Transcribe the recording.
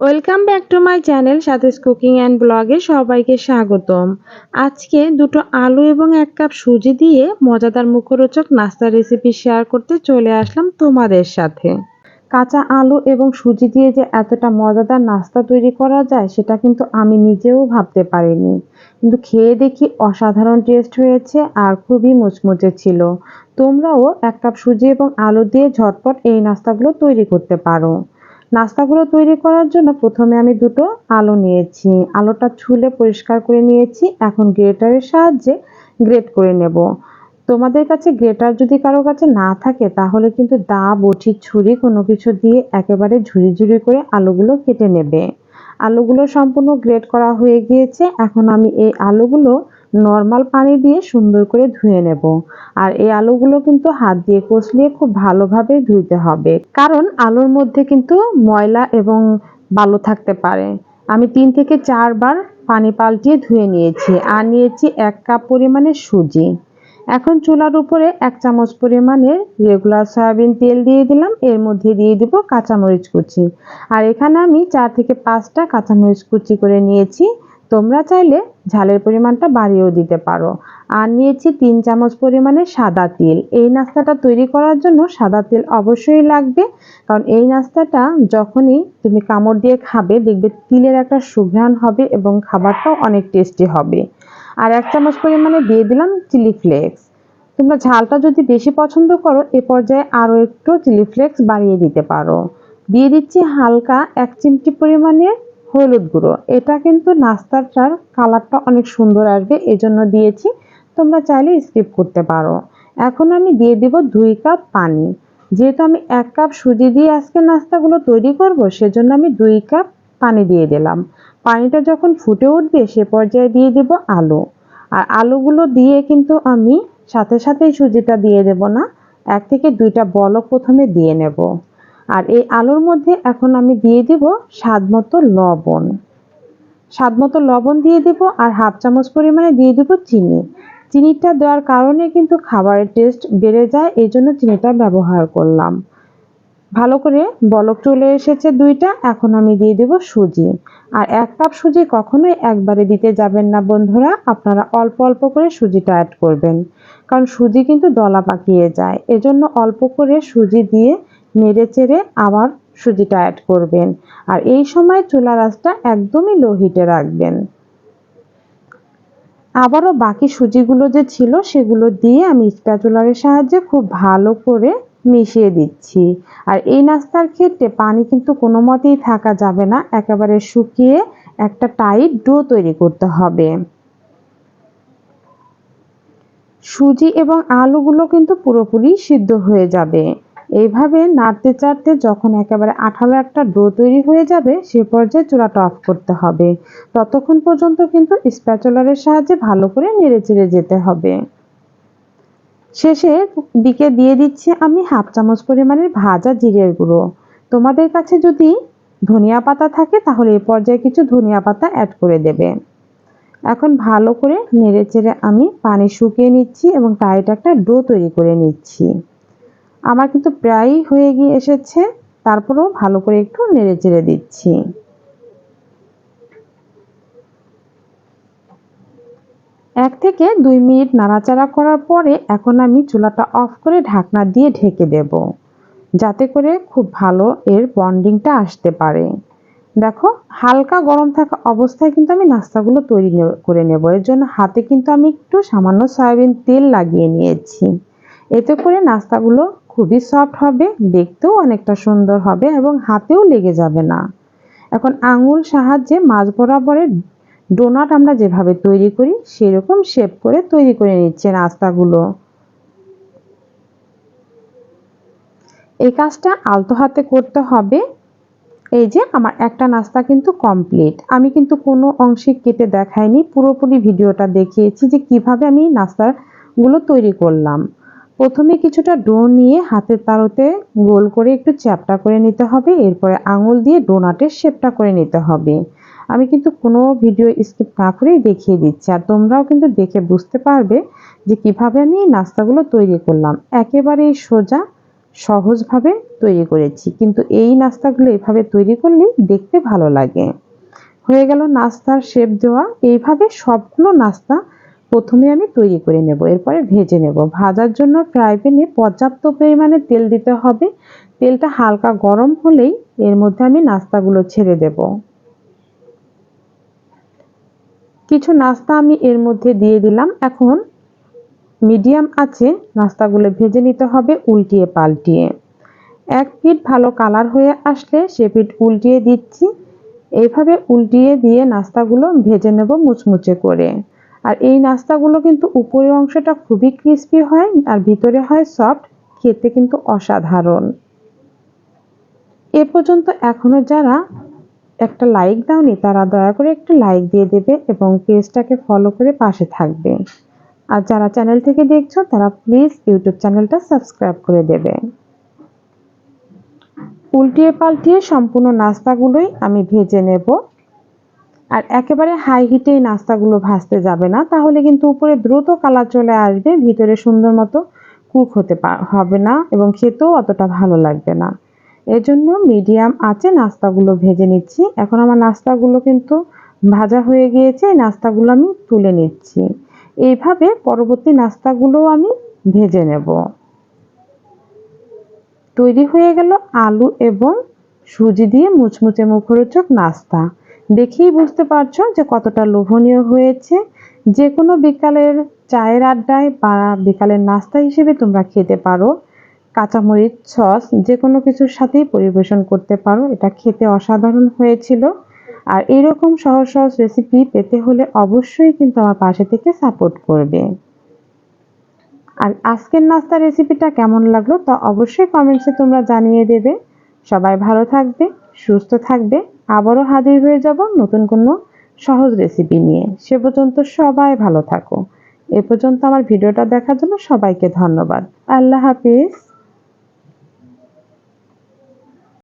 Welcome back to my channel সাথেস cooking and ব্লগে সবাইকে স্বাগতম। আজকে দুটো আলু এবং এক কাপ সুজি দিয়ে মজাদার মুখরোচক নাস্তা রেসিপি শেয়ার করতে চলে আসলাম তোমাদের সাথে। কাঁচা আলু এবং সুজি দিয়ে যে এতটা মজাদার নাস্তা তৈরি করা যায়, সেটা কিন্তু আমি নিজেও ভাবতে পারিনি। কিন্তু খেয়ে দেখি অসাধারণ টেস্ট হয়েছে আর খুবই মুচমুচে ছিল। তোমরাও এক কাপ সুজি এবং আলু দিয়ে ঝটপট এই নাস্তাগুলো তৈরি করতে পারো। নাস্তাগুলো তৈরি করার জন্য প্রথমে আমি দুটো আলু নিয়েছি। আলুটা ছুলে পরিষ্কার করে নিয়েছি। এখন গ্রেটারের সাহায্যে গ্রেট করে নেব। তোমাদের কাছে গ্রেটার যদি কারও কাছে না থাকে, তাহলে কিন্তু দা, বটি, ছুরি কোনো কিছু দিয়ে একেবারে ঝুরি ঝুরি করে আলুগুলো কেটে নেবে। আলুগুলো সম্পূর্ণ গ্রেট করা হয়ে গিয়েছে। এখন আমি এই আলুগুলো নর্মাল পানি দিয়ে সুন্দর করে ধুয়ে নেব। আর এই আলুগুলো কিন্তু হাত দিয়ে কষলিয়ে খুব ভালোভাবে ধুইতে হবে। কারণ আলুর মধ্যে কিন্তু ময়লা এবং বালু থাকতে পারে। আমি তিন থেকে চারবার পানি পাল্টিয়ে ধুয়ে নিয়েছি। আর নিয়েছি এক কাপ পরিমাণে সুজি। এখন চুলার উপরে এক চামচ পরিমাণের রেগুলার সয়াবিন তেল দিয়ে দিলাম। এর মধ্যে দিয়ে দিব কাঁচামরিচ কুচি। আর এখানে আমি চার থেকে পাঁচটা কাঁচামরিচ কুচি করে নিয়েছি। তোমরা চাইলে ঝালের পরিমাণটা বাড়িয়েও দিতে পারো। আর নিয়েছি তিন চামচ পরিমাণে সাদা তিল। এই নাস্তাটা তৈরি করার জন্য সাদা তেল অবশ্যই লাগবে। কারণ এই নাস্তাটা যখনই তুমি কামড় দিয়ে খাবে, দেখবে তিলের একটা সুঘ্রাণ হবে এবং খাবারটাও অনেক টেস্টি হবে। আর এক চামচ পরিমাণে দিয়ে দিলাম চিলি ফ্লেক্স। তোমরা ঝালটা যদি বেশি পছন্দ করো, এ পর্যায়ে আরও একটু চিলি ফ্লেক্স বাড়িয়ে দিতে পারো। দিয়ে দিচ্ছি হালকা এক চিমটি পরিমাণে হলুদ গুঁড়ো। এটা কিন্তু নাস্তাটার কালারটা অনেক সুন্দর আসবে, এজন্য দিয়েছি। তোমরা চাইলে স্কিপ করতে পারো। এখন আমি দিয়ে দিব দুই কাপ পানি। যেহেতু আমি এক কাপ সুজি দিয়ে আজকে নাস্তাগুলো তৈরি করব, সেজন্য আমি দুই কাপ পানি দিয়ে দিলাম। পানিটা যখন ফুটে উঠবে, সে পর্যায়ে দিয়ে দেব আলু। আর আলুগুলো দিয়ে কিন্তু আমি সাথে সাথেই সুজিটা দিয়ে দেব না। এক থেকে দুইটা বলক প্রথমে দিয়ে নেব। আর এই আলুর মধ্যে এখন আমি দিয়ে দিব স্বাদ মতো লবণ। স্বাদ মতো লবণ দিয়ে দেব আর হাফ চামচ পরিমাণে দিয়ে দেব চিনি। চিনিটা দেওয়ার কারণে কিন্তু খাবারের টেস্ট বেড়ে যায়, এই জন্য চিনিটা ব্যবহার করলাম। ভালো করে বলক চলে এসেছে দুইটা, এখন আমি দিয়ে দেব সুজি। আর এক কাপ সুজি কখনোই একবারে দিতে যাবেন না বন্ধুরা, আপনারা অল্প অল্প করে সুজিটা অ্যাড করবেন। কারণ সুজি কিন্তু দলা পাকিয়ে যায়, এজন্য অল্প করে সুজি দিয়ে নেড়ে চেড়ে আবার সুজিটা অ্যাড করবেন। আর এই সময় চুলা রাসটা একদমই লো হিটে রাখবেন। আবারও বাকি সুজিগুলো যে ছিল, সেগুলো দিয়ে আমি স্প্যাচুলারের সাহায্যে খুব ভালো করে মিশিয়ে দিচ্ছি। আর এই নাস্তার ক্ষেত্রে পানি কিন্তু কোনো মতেই থাকা যাবে না, একেবারে শুকিয়ে একটা টাইট ডো তৈরি করতে হবে। সুজি এবং আলুগুলো কিন্তু পুরোপুরি সিদ্ধ হয়ে যাবে। এইভাবে নাড়তে চাড়তে যখন একেবারে আঠালো একটা ডো তৈরি হয়ে যাবে, সে পর্যায়ে চূড়াটা অফ করতে হবে। ততক্ষণ পর্যন্ত কিন্তু স্প্যাচুলারের সাহায্যে ভালো করে নেড়ে চেড়ে যেতে হবে। শেষে দিকে দিয়ে দিচ্ছি আমি হাফ চামচ পরিমাণের ভাজা জিরের গুঁড়ো। তোমাদের কাছে যদি ধনিয়া পাতা থাকে, তাহলে এ পর্যায়ে কিছু ধনিয়া পাতা অ্যাড করে দেবে। এখন ভালো করে নেড়ে চেড়ে আমি পানি শুকিয়ে নিচ্ছি এবং টাইট একটা ডো তৈরি করে নিচ্ছি। আমার কিন্তু প্রায়ই হয়ে গিয়ে এসেছে, তারপরেও ভালো করে একটু নেড়ে চেড়ে দিচ্ছি। এক থেকে দুই মিনিট নাড়াচাড়া করার পরে এখন আমি চুলাটা অফ করে ঢাকনা দিয়ে ঢেকে দেব, যাতে করে খুব ভালো এর বন্ডিংটা আসতে পারে। দেখো, হালকা গরম থাকা অবস্থায় কিন্তু আমি নাস্তাগুলো তৈরি করে নেব। এর জন্য হাতে কিন্তু আমি একটু সামান্য সয়াবিন তেল লাগিয়ে নিয়েছি। এতে করে নাস্তাগুলো খুবই সফট হবে, দেখতেও অনেকটা সুন্দর হবে এবং হাতেও লেগে যাবে না। এখন আঙুল সাহায্যে মাছ বরাবরের ডোনাট আমরা যেভাবে তৈরি করি, সেরকম শেপ করে তৈরি করে নিচ্ছে নাস্তাগুলো। এই কাজটা আলতো হাতে করতে হবে। এই যে আমার একটা নাস্তা কিন্তু কমপ্লিট আমি কিন্তু কোনো অংশে কেটে দেখাইনি, পুরোপুরি ভিডিওটা দেখিয়েছি যে কীভাবে আমি নাস্তাগুলো তৈরি করলাম। প্রথমে কিছুটা ডো নিয়ে হাতের তারতে গোল করে একটু চ্যাপটা করে নিতে হবে, এরপরে আঙুল দিয়ে ডোনাটের শেপটা করে নিতে হবে। আমি কিন্তু কোনো ভিডিও স্কিপ না করেই দেখিয়ে দিচ্ছি, আর তোমরাও কিন্তু দেখে বুঝতে পারবে যে কীভাবে আমি এই নাস্তাগুলো তৈরি করলাম। একেবারেই সোজা, সহজভাবে তৈরি করেছি, কিন্তু এই নাস্তাগুলো এভাবে তৈরি করলেই দেখতে ভালো লাগে। হয়ে গেল নাস্তার শেপ দেওয়া। এইভাবে সবগুলো নাস্তা প্রথমে আমি তৈরি করে নেব, এরপরে ভেজে নেব। ভাজার জন্য ফ্রাই প্যানে পর্যাপ্ত পরিমাণে তেল দিতে হবে। তেলটা হালকা গরম হলেই এর মধ্যে আমি নাস্তাগুলো ছেড়ে দেব। কিছু নাস্তা আমি এর মধ্যে দিয়ে দিলাম। এখন মিডিয়াম আছে, নাস্তাগুলো ভেজে নিতে হবে উল্টিয়ে পাল্টিয়ে। এক পিঠ ভালো কালার হয়ে আসলে সে পিঠ উল্টিয়ে দিচ্ছি। এইভাবে উল্টিয়ে দিয়ে নাস্তাগুলো ভেজে নেব মুচমুচে করে। আর এই নাস্তাগুলো কিন্তু উপরের অংশটা খুবই ক্রিস্পি হয় আর ভিতরে হয় সফট খেতে কিন্তু অসাধারণ। এ পর্যন্ত এখনও যারা একটা লাইক দাওনি, তারা দয়া করে একটা লাইক দিয়ে দেবে এবং পেজটাকে ফলো করে পাশে থাকবে। আর যারা চ্যানেল থেকে দেখছ, তারা প্লিজ ইউটিউব চ্যানেলটা সাবস্ক্রাইব করে দেবে। উল্টিয়ে পাল্টিয়ে সম্পূর্ণ নাস্তাগুলোই আমি ভেজে নেব। আর একেবারে হাই হিটে এই নাস্তাগুলো ভাজতে যাবে না, তাহলে কিন্তু উপরে দ্রুত কালার চলে আসবে, ভিতরে সুন্দর মতো কুক হতে হবে না এবং খেতেও অতটা ভালো লাগবে না। এজন্য মিডিয়াম আঁচে নাস্তাগুলো ভেজে নিচ্ছি। এখন আমার নাস্তাগুলো কিন্তু ভাজা হয়ে গিয়েছে, এই নাস্তাগুলো আমি তুলে নিচ্ছি। এইভাবে পরবর্তী নাস্তাগুলো আমি ভেজে নেব। তৈরি হয়ে গেল আলু এবং সুজি দিয়ে মুচমুচে মুখরোচক নাস্তা। দেখেই বুঝতে পারছ যে কতটা লোভনীয় হয়েছে। যে কোনো বিকালের চায়ের আড্ডায় বা বিকালের নাস্তা হিসেবে তোমরা খেতে পারো। কাঁচামরিচ, সস যে কোনো কিছুর সাথেই পরিবেশন করতে পারো। এটা খেতে অসাধারণ হয়েছিল। আর এরকম সহজ সহজ রেসিপি পেতে হলে অবশ্যই কিন্তু আমার পাশে থেকে সাপোর্ট করবে। আর আজকের নাস্তা রেসিপিটা কেমন লাগল তা অবশ্যই কমেন্টসে তোমরা জানিয়ে দেবে। সবাই ভালো থাকবে, সুস্থ থাকবে। আবারও হাজির হয়ে যাব নতুন কোনো সহজ রেসিপি নিয়ে। সে পর্যন্ত সবাই ভালো থাকো। এ পর্যন্ত আমার ভিডিওটা দেখার জন্য সবাইকে ধন্যবাদ। আল্লাহ হাফিজ।